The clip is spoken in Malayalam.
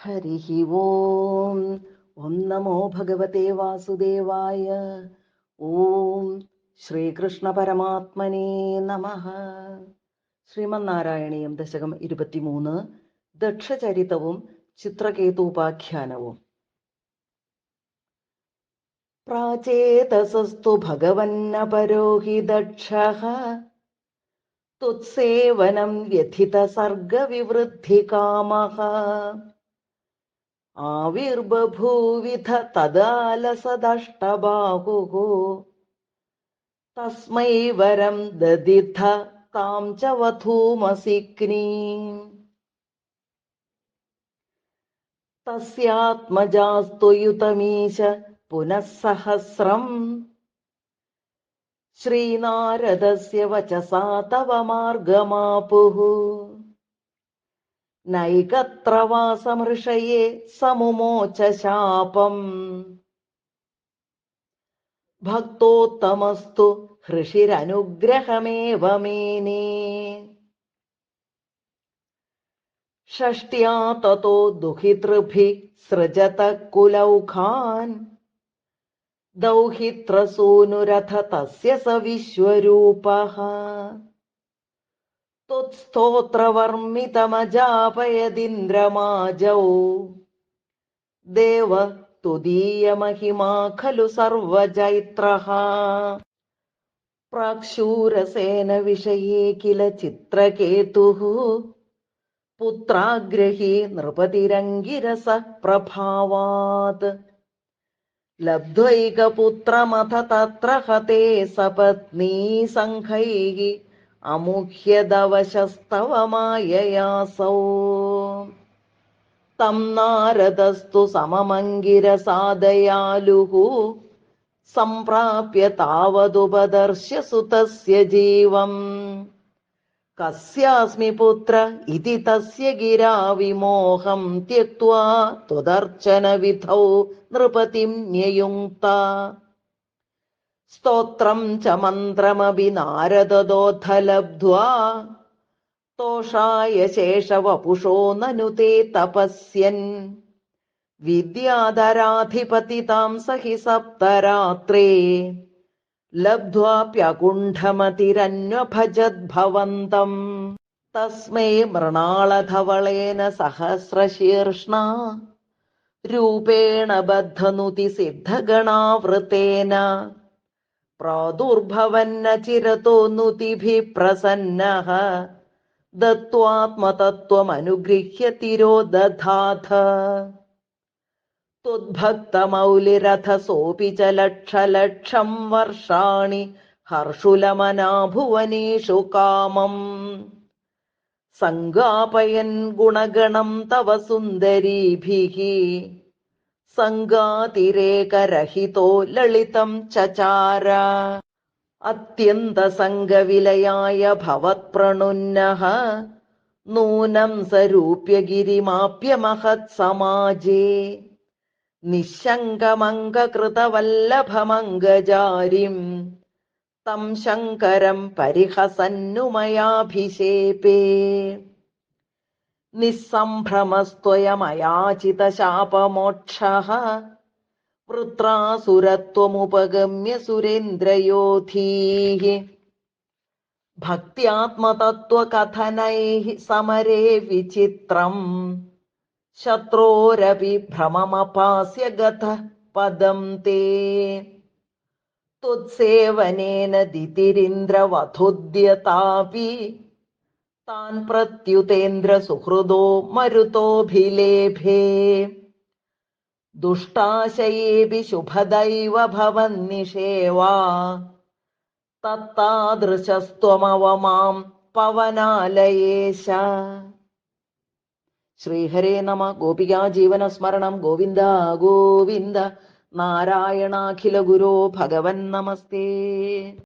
ഹരി ഓം ഓം നമോ ഭഗവത്തെ വാസുദേവായ ഓം ശ്രീകൃഷ്ണ പരമാത്മനേ നമ ശ്രീമന്നാരായണീയം ദശകം ഇരുപത്തിമൂന്ന് ദക്ഷചരിതവും ചിത്രകേതൂപാഖ്യാനവും. പ്രാചേതസസ്തു ഭഗവന്നപരോ ഹി ദക്ഷഃ തുത്സേവനം വ്യഥിത സർഗവിവൃദ്ധികാമഃ ष्टबाहुः तस्मै वरं दधिथ तां च वधूमसिक्नी तस्यात्मजास्तु युतमीश पुनः सहस्रम् श्रीनारदस्य वचसा तव मार्गमापुः നൈകത്ര വാസമൃഷയെ സമുമോച ശാപം ഭക്തോത്തമസ്തു ഹൃഷിരനുഗ്രഹമേവ മേനേ ഷഷ്ട്യാ തतो ദുഹിതൃഭി സൃജത കുലൗഖാൻ ദൗഹിത്രസൂനുരഥ തസ്യ സ വിശ്വരൂപഃ त्वत्स्तोत्रवर्मितमजापयदिन्द्रमाजौ देव तुदीयमहिमा खलु सर्वजैत्रः प्राक्षूरसेन विषये किल चित्रकेतुः पुत्राग्रही नृपतिरङ्गिरसः प्रभावात् लब्ध्वैकपुत्रमथ तत्र हते सपत्नी सङ्घैः അമുഹ്യതവശസ്തവമായയാസൗ തം നാരദസ്തു സമമംഗിരസാദയാലുഃ സംപ്രാപ്യ താവതുപദർശ്യ സുതസ്യ ജീവം. കസ്യാസ്മി പുത്ര ഇതി തസ്യ ഗിരാ വിമോഹം ത്യക്വാ ത്വദർച്ചന വിധൗ നൃപതിം ന്യയുക്ത स्तोत्रं च मन्त्रमपि नारददोऽथ लब्ध्वा तोषाय शेषवपुषो ननु ते तपस्यन् विद्याधराधिपतितां स हि सप्तरात्रे लब्ध्वाप्यकुण्ठमतिरन्वभजद्भवन्तम् तस्मै मृणालधवळेन सहस्रशीर्ष्णा रूपेण बद्धनुति सिद्धगणावृतेन प्रादुर्भवन्न चिरतो नुतिभिः प्रसन्नः दत्त्वात्मतत्त्वमनुगृह्य तिरोदधाथ त्वद्भक्तमौलिरथ सोऽपि च लक्षलक्षं वर्षाणि हर्षुलमना भुवनेषु कामम् सङ्गापयन् गुणगणं तव सुन्दरीभिः സങ്കാതിരേകരഹിതോ ലളിതം ചചാര. അത്യന്തസംഗവിലയായ ഭവത്പ്രണുന്നഃ നൂനം സരൂപ്യഗിരിമാപ്യമഹത് സമാജേ നിശങ്കമംഗകൃതവല്ലഭമംഗജാരിം തം ശങ്കരം പരിഹസന്നുമയാഭിഷേപേ. निःसम्भ्रमस्त्वयमयाचितशापमोक्षः वृत्रासुरत्वमुपगम्य सुरेन्द्रयोधीः भक्त्यात्मतत्त्वकथनैः समरे विचित्रम् शत्रोरपि भ्रममपास्य गतः पदं ते त्वत्सेवनेन दितिरिन्द्रवधुद्यतापि താൻ പ്രത്യുതേന്ദ്ര സുഹൃദോ മരുതോഭിലേഭേ. ദുഷ്ടാശയേപി ശുഭദൈവ ഭവന്നിഷേവാ തത്താദൃശസ്ത്വമവമാം പവനാലയേശ. ശ്രീഹരേ നമ. ഗോപികാ ജീവനസ്മരണം ഗോവിന്ദ ഗോവിന്ദ. നാരായണാഖില ഗുരോ ഭഗവൻ നമസ്തേ.